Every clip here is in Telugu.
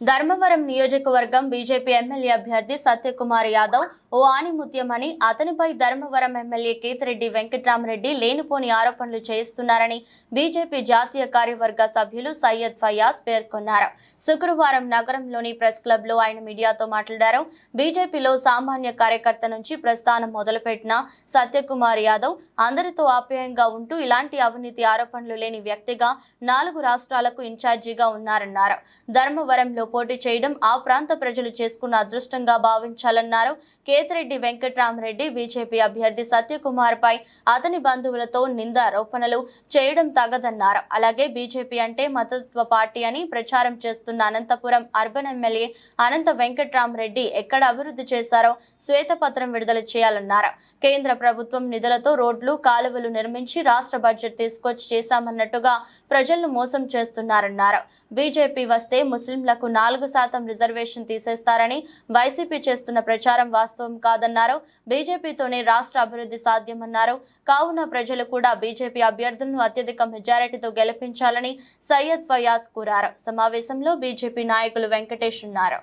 ధర్మవరం నియోజకవర్గం బీజేపీ ఎమ్మెల్యే అభ్యర్థి సత్యకుమార్ యాదవ్ ఓ ఆణిముత్యమని అతనిపై ధర్మవరం ఎమ్మెల్యే కేతిరెడ్డి వెంకట్రామరెడ్డి లేనిపోని ఆరోపణలు చేస్తున్నారని బీజేపీ జాతీయ కార్యవర్గ సభ్యులు సయ్యద్ ఫయాజ్ పేర్కొన్నారు. శుక్రవారం నగరంలోని ప్రెస్ క్లబ్లో ఆయన మీడియాతో మాట్లాడారు. బీజేపీలో సామాన్య కార్యకర్త నుంచి ప్రస్థానం మొదలుపెట్టిన సత్యకుమార్ యాదవ్ అందరితో ఆప్యాయంగా ఉంటూ ఇలాంటి అవినీతి ఆరోపణలు లేని వ్యక్తిగా నాలుగు రాష్ట్రాలకు ఇన్ఛార్జిగా ఉన్నారన్నారు. ధర్మవరంలో పోటీ చేయడం ఆ ప్రాంత ప్రజలు చేసుకున్న అదృష్టంగా భావించాలన్నారు. కేతిరెడ్డి వెంకట్రామరెడ్డి బీజేపీ అభ్యర్థి సత్యకుమార్ పై అతని బంధువులతో నిందారోపణలు చేయడం తగదన్నారు. అలాగే బీజేపీ అంటే మతత్వ పార్టీ అని ప్రచారం చేస్తున్న అనంతపురం అర్బన్ ఎమ్మెల్యే అనంత వెంకట్రామరెడ్డి ఎక్కడ అభివృద్ధి చేశారో శ్వేతపత్రం విడుదల చేయాలన్నారు. కేంద్ర ప్రభుత్వం నిధులతో రోడ్లు కాలువలు నిర్మించి రాష్ట్ర బడ్జెట్ తీసుకొచ్చి చేశామన్నట్టుగా ప్రజలను మోసం చేస్తున్నారన్నారు. బీజేపీ వస్తే ముస్లింలకు నాలుగు శాతం రిజర్వేషన్ తీసేస్తారని వైసీపీ చేస్తున్న ప్రచారం వాస్తవం కాదన్నారు. బీజేపీతోనే రాష్ట్ర అభివృద్ధి సాధ్యమన్నారు. కావున ప్రజలు కూడా బీజేపీ అభ్యర్థులను అత్యధిక మెజారిటీతో గెలిపించాలని సయ్యద్ ఫయాజ్ కోరారు. సమావేశంలో బీజేపీ నాయకులు వెంకటేష్ ఉన్నారు.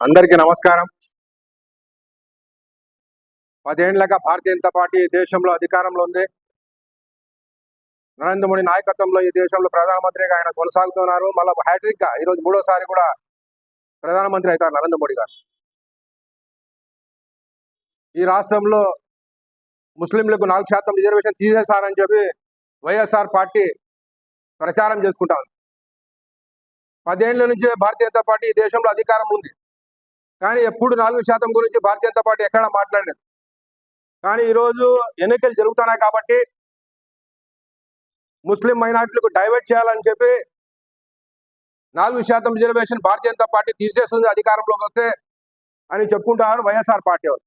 అందరికీ నమస్కారం. భారతీయ జనతా పార్టీ దేశంలో అధికారంలో ఉంది. నరేంద్ర మోడీ నాయకత్వంలో ఈ దేశంలో ప్రధానమంత్రిగా ఆయన కొనసాగుతున్నారు. మళ్ళీ హ్యాట్రిక్గా ఈరోజు మూడోసారి కూడా ప్రధానమంత్రి అవుతారు నరేంద్ర మోడీ గారు. ఈ రాష్ట్రంలో ముస్లింలకు నాలుగు శాతం రిజర్వేషన్ తీసేశారని చెప్పి వైఎస్ఆర్ పార్టీ ప్రచారం చేసుకుంటా ఉంది. పదేళ్ళ నుంచి భారతీయ జనతా పార్టీ ఈ దేశంలో అధికారం ఉంది. కానీ ఎప్పుడు నాలుగు శాతం గురించి భారతీయ జనతా పార్టీ ఎక్కడా మాట్లాడలేదు. కానీ ఈరోజు ఎన్నికలు జరుగుతున్నాయి కాబట్టి ముస్లిం మైనార్టీలకు డైవర్ట్ చేయాలని చెప్పి నాలుగు శాతం రిజర్వేషన్ భారతీయ జనతా పార్టీ తీసేస్తుంది అధికారంలోకి వస్తే అని చెప్పుకుంటారు వైఎస్ఆర్ పార్టీ వాళ్ళు.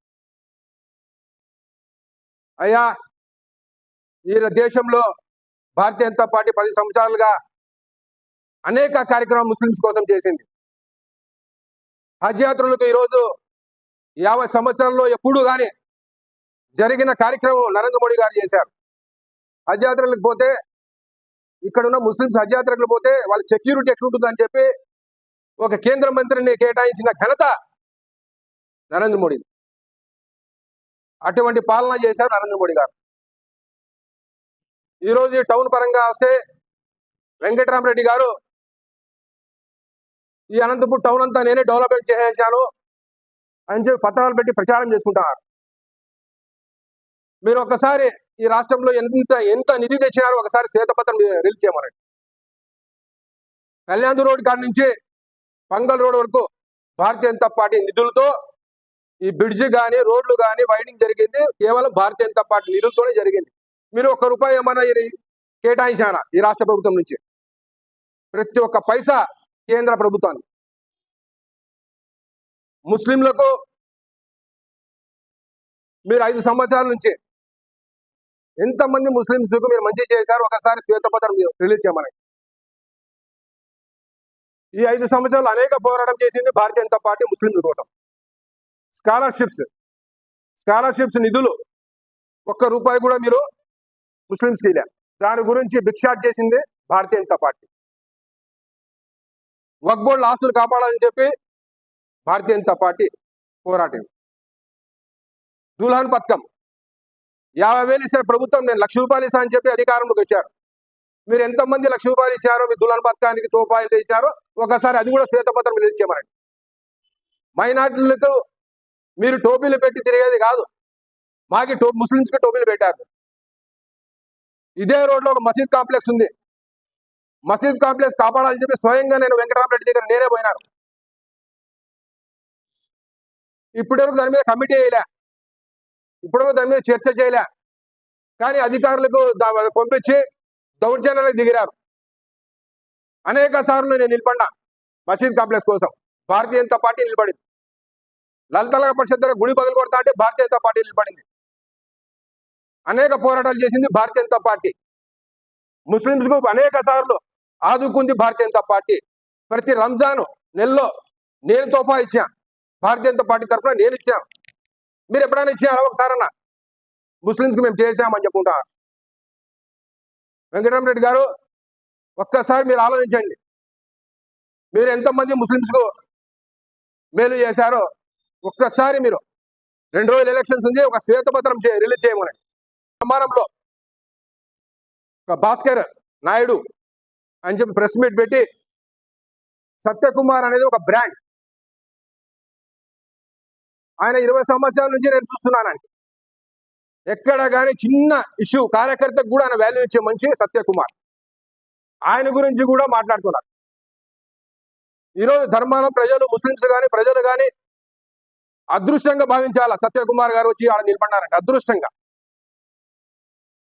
అయ్యా ఈ దేశంలో భారతీయ జనతా పార్టీ పది సంవత్సరాలుగా అనేక కార్యక్రమాలు ముస్లింస్ కోసం చేసింది. హజ్ యాత్రలకు ఈరోజు యాభై సంవత్సరాల్లో ఎప్పుడు కానీ జరిగిన కార్యక్రమం నరేంద్ర మోడీ గారు చేశారు. హజ్ యాత్రలకు పోతే ఇక్కడ ఉన్న ముస్లింస్ హజ్ పోతే వాళ్ళ సెక్యూరిటీ ఎట్లుంటుందని చెప్పి ఒక కేంద్ర మంత్రిని కేటాయించిన ఘనత నరేంద్ర మోడీ. అటువంటి పాలన చేశారు నరేంద్ర మోడీ గారు. ఈరోజు టౌన్ పరంగా వస్తే వెంకటరామరెడ్డి గారు ఈ అనంతపూర్ టౌన్ అంతా నేనే డెవలప్మెంట్ చేసేసాను అని చెప్పి పత్రాలు పెట్టి ప్రచారం చేసుకుంటున్నారు. మీరు ఒకసారి ఈ రాష్ట్రంలో ఎంత ఎంత నిధి తెచ్చినారో ఒకసారి శ్వేతపత్రం రిలీజ్ చేయమనండి. కళ్యాణ్ రోడ్ కాడి నుంచి పంగల్ రోడ్ వరకు భారతీయ జనతా పార్టీ నిధులతో ఈ బ్రిడ్జ్ కానీ రోడ్లు కానీ వైడింగ్ జరిగింది. కేవలం భారతీయ జనతా పార్టీ నిధులతోనే జరిగింది. మీరు ఒక్క రూపాయి ఏమైనా కేటాయించారా ఈ రాష్ట్ర ప్రభుత్వం నుంచి? ప్రతి ఒక్క పైసా కేంద్ర ప్రభుత్వాన్ని ముస్లింలకు మీరు ఐదు సంవత్సరాల నుంచి ఎంతమంది ముస్లింస్కు మీరు మంచి చేశారు? ఒకసారి శ్వేతపత్రం రిలీజ్ చేయమని ఈ ఐదు సంవత్సరాలు అనేక పోరాటం చేసింది భారతీయ జనతా పార్టీ ముస్లింల కోసం. స్కాలర్షిప్స్. స్కాలర్షిప్స్ నిధులు. ఒక్క రూపాయి కూడా మీరు ముస్లింస్కి ఇలా దాని గురించి భిక్షాట్ చేసింది భారతీయ జనతా పార్టీ. వక్బోర్డ్ ఆస్తులు కాపాడాలని చెప్పి భారతీయ జనతా పార్టీ పోరాటం దుల్హన్ పథకం. యాభై వేలు ఇచ్చిన ప్రభుత్వం నేను లక్ష రూపాయలు ఇస్తానని చెప్పి అధికారంలోకి వచ్చారు. మీరు ఎంతమంది లక్ష రూపాయలు ఇచ్చారో మీ దుల్హన్ పథకానికి తోపాయిలు ఇచ్చారో ఒకసారి అది కూడా శ్వేతపత్రం రిలీజ్ చేయమనండి. మైనార్టీలకు మీరు టోపీలు పెట్టి తిరిగేది కాదు. మాకి టో ముస్లింస్కి టోపీలు పెట్టారు. ఇదే రోడ్లో ఒక మసీద్ కాంప్లెక్స్ ఉంది. మసీద్ కాంప్లెక్స్ కాపాడాలని చెప్పి స్వయంగా నేను వెంకటరామరెడ్డి దగ్గర నేనే పోయినాను. ఇప్పటివరకు దాని మీద కమిటీ వేయలే. ఇప్పుడు దాని మీద చర్చ చేయలే. కానీ అధికారులకు పంపించి దౌర్జన్యాలకు దిగిరారు. అనేక సార్లు నేను నిలబడ్డా మసీద్ కాంప్లెక్స్ కోసం. భారతీయ జనతా పార్టీ నిలబడింది. లలితల పరిషత్ దగ్గర గుడి బదులు కొడతా అంటే భారతీయ జనతా పార్టీ నిలబడింది. అనేక పోరాటాలు చేసింది భారతీయ జనతా పార్టీ. ముస్లింస్కు అనేక సార్లు ఆదుకుంది భారతీయ జనతా పార్టీ. ప్రతి రంజాన్ నెలలో నేను తోఫా ఇచ్చాను. భారతీయ జనతా పార్టీ తరఫున నేను ఇచ్చాను. మీరు ఎప్పుడైనా ఇచ్చారా ఒకసారన్నా? ముస్లింస్కి మేము చేసామని చెప్పుకుంటా. వెంకటరామరెడ్డి గారు ఒక్కసారి మీరు ఆలోచించండి. మీరు ఎంతమంది ముస్లిమ్స్కు మేలు చేశారో ఒక్కసారి మీరు రెండు రోజులు ఎలక్షన్స్ ఉంది ఒక శ్వేతపత్రం చే- రిలీజ్ చేయమని. సమానంలో ఒక భాస్కర్ నాయుడు అని చెప్పి ప్రెస్ మీట్ పెట్టి సత్యకుమార్ అనేది ఒక బ్రాండ్. ఆయన ఇరవై సంవత్సరాల నుంచి నేను చూస్తున్నాను ఎక్కడ కానీ చిన్న ఇష్యూ కార్యకర్తకు కూడా ఆయన వాల్యూ ఇచ్చే మనిషి సత్యకుమార్. ఆయన గురించి కూడా మాట్లాడుతున్నారు ఈరోజు ధర్మాన ప్రజలు ముస్లింస్ కానీ ప్రజలు కానీ అదృష్టంగా భావించాలా? సత్యకుమార్ గారు వచ్చి ఆడ నిలబడినారంటే అదృష్టంగా.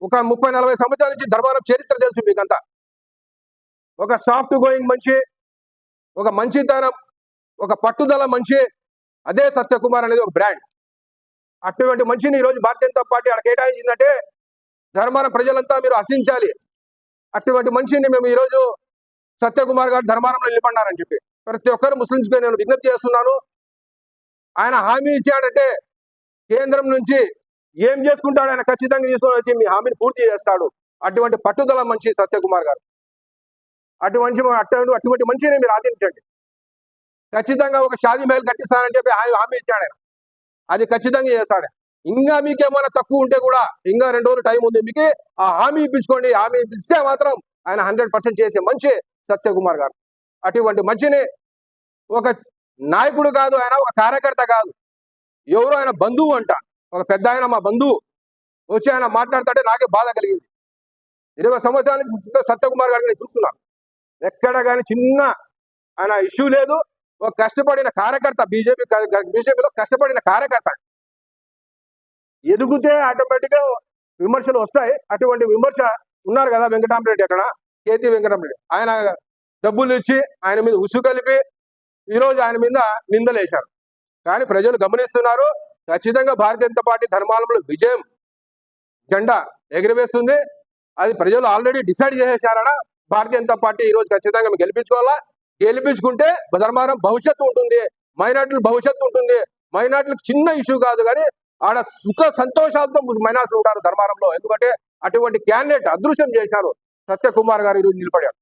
ఒక ముప్పై నలభై సంవత్సరాల నుంచి ధర్మారం చరిత్ర తెలుసు మీకంతా. ఒక సాఫ్ట్ గోయింగ్ మనిషి ఒక మంచితనం ఒక పట్టుదల మనిషి అదే సత్యకుమార్ అనేది ఒక బ్రాండ్ అటువంటి మనిషిని ఈరోజు భారతీయ జనతా పార్టీ అక్కడ కేటాయించిందంటే ధర్మాన ప్రజలంతా మీరు హసించాలి అటువంటి మనిషిని మేము ఈరోజు సత్యకుమార్ గారు ధర్మారంలో నిలబడినారని చెప్పి. ప్రతి ఒక్కరు ముస్లింస్కి నేను విజ్ఞప్తి చేస్తున్నాను. ఆయన హామీ ఇచ్చాడంటే కేంద్రం నుంచి ఏం చేసుకుంటాడు ఆయన ఖచ్చితంగా తీసుకొని వచ్చి మీ హామీని పూర్తి చేస్తాడు. అటువంటి పట్టుదల మనిషి సత్యకుమార్ గారు. అటువంటి అటువంటి అటువంటి మనిషిని మీరు ఆదరించండి. ఖచ్చితంగా ఒక షాదీ మహిళ కట్టిస్తానని చెప్పి ఆయన హామీ ఇచ్చాడు. ఆయన అది ఖచ్చితంగా చేస్తాడు. ఇంకా మీకు ఏమైనా తక్కువ ఉంటే కూడా ఇంకా రెండు రోజులు టైం ఉంది మీకు ఆ హామీ ఇప్పించుకోండి. హామీ ఇస్తే మాత్రం ఆయన హండ్రెడ్ పర్సెంట్ చేసే మంచి సత్యకుమార్ గారు. అటువంటి మంచిని ఒక నాయకుడు కాదు ఆయన ఒక కార్యకర్త కాదు. ఎవరో ఆయన బంధువు అంట. ఒక పెద్ద ఆయన మా బంధువు. వచ్చి ఆయన మాట్లాడుతుంటే నాకే బాధ కలిగింది. ఇరవై సంవత్సరాల నుంచి సత్యకుమార్ గారిని నేను చూస్తున్నాను ఎక్కడ కానీ చిన్న ఆయన ఇష్యూ లేదు. ఒక కష్టపడిన కార్యకర్త బీజేపీ బీజేపీలో కష్టపడిన కార్యకర్త. ఎదుగుతే ఆటోమేటిక్గా విమర్శలు వస్తాయి. అటువంటి విమర్శ ఉన్నారు కదా వెంకటరామరెడ్డి అక్కడ కేతి వెంకటరామరెడ్డి ఆయన డబ్బులు ఇచ్చి ఆయన మీద ఉసు కలిపి ఈ రోజు ఆయన మీద నిందలేశారు. కానీ ప్రజలు గమనిస్తున్నారు ఖచ్చితంగా భారతీయ జనతా పార్టీ ధర్మాలంలో విజయం జెండా ఎగిరివేస్తుంది. అది ప్రజలు ఆల్రెడీ డిసైడ్ చేసేసారట భారతీయ జనతా పార్టీ ఈ రోజు ఖచ్చితంగా మేము గెలిపించుకోవాలా? గెలిపించుకుంటే ధర్మారం భవిష్యత్తు ఉంటుంది. మైనార్టీల భవిష్యత్తు ఉంటుంది. మైనార్టీలకు చిన్న ఇష్యూ కాదు కానీ ఆడ సుఖ సంతోషాలతో మైనార్టీలు ఉంటారు ధర్మారంలో. ఎందుకంటే అటువంటి క్యాండిడేట్ అదృశ్యం చేశారు సత్యకుమార్ గారు ఈరోజు నిలబడారు